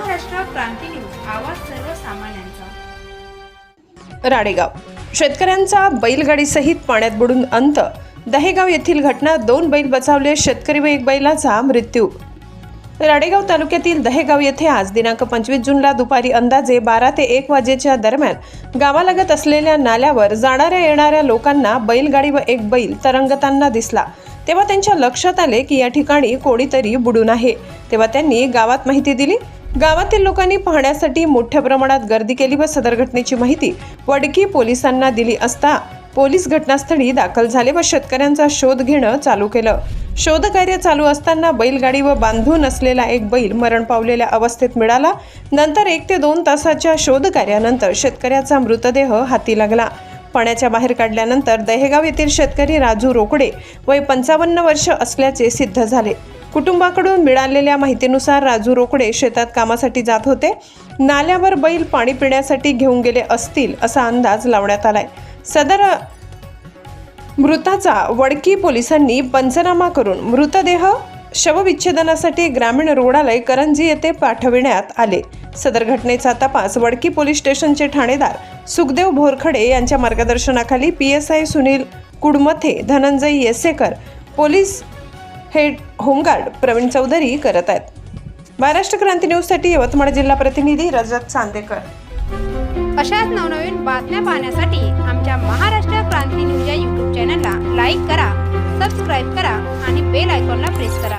क्रांती news आवाज सर्वसामान्यांचा. राडेगाव. शेतकऱ्यांचा बैलगाडीसहित पाण्यात बुडून अंत. दहेगाव येथील घटना दोन बैल बचावले शेतकरी व एक बैलाचा मृत्यू. राडेगाव तालुक्यातील दहेगाव येथे आज दिनांक पंचवीस जूनला दुपारी अंदाजे बारा ते एक वाजेच्या दरम्यान गावालगत असलेल्या नाल्यावर जाणाऱ्या येणाऱ्या लोकांना बैलगाडी व एक बैल तरंगताना दिसला. तेव्हा त्यांच्या लक्षात आले की या ठिकाणी कोणीतरी बुडून आहे. तेव्हा त्यांनी गावात माहिती दिली गावातील लोकांनी पाहण्यासाठी मोठ्या प्रमाणात गर्दी केली व सदर घटनेची माहिती वडकी पोलिसांना दिली असता पोलीस घटनास्थळी दाखल झाले व शेतकऱ्यांचा शोध घेणं चालू केलं. शोधकार्य चालू असताना बैलगाडी व बांधून असलेला एक बैल मरण पावलेल्या अवस्थेत मिळाला. नंतर एक ते दोन तासाच्या शोधकार्यानंतर शेतकऱ्याचा मृतदेह हाती लागला. पाण्याच्या बाहेर काढल्यानंतर दहेगाव येथील शेतकरी राजू रोकडे वय पंचावन्न वर्ष असल्याचे सिद्ध झाले. कुटुंबाकडून मिळालेल्या माहितीनुसार राजू रोकडे शेतात कामासाठी जात होते. नाल्यावर बैल पाणी पिण्यासाठी घेऊन गेले असतील असा अंदाज लावण्यात आलाय. सदर मृताचा वडकी पोलिसांनी पंचनामा करून मृतदेह शवविच्छेदनासाठी ग्रामीण रुग्णालय करंजी येथे पाठविण्यात आले. सदर घटनेचा तपास वडकी पोलीस स्टेशनचे ठाणेदार सुखदेव भोरखडे यांच्या मार्गदर्शनाखाली P S I Sunil Kudmathe Dhananjay Yesekar police head home guard Pravin Chaudhari करत आहेत. महाराष्ट्र क्रांती न्यूजसाठी यवतमाळ जिल्हा प्रतिनिधी रजत चांदेकर. अशाच नवनवीन बातम्या पाहण्यासाठी आमच्या महाराष्ट्र क्रांती न्यूज या यूट्यूब चॅनलला लाईक करा सबस्क्राईब करा आणि बेल आयकॉनला प्रेस करा.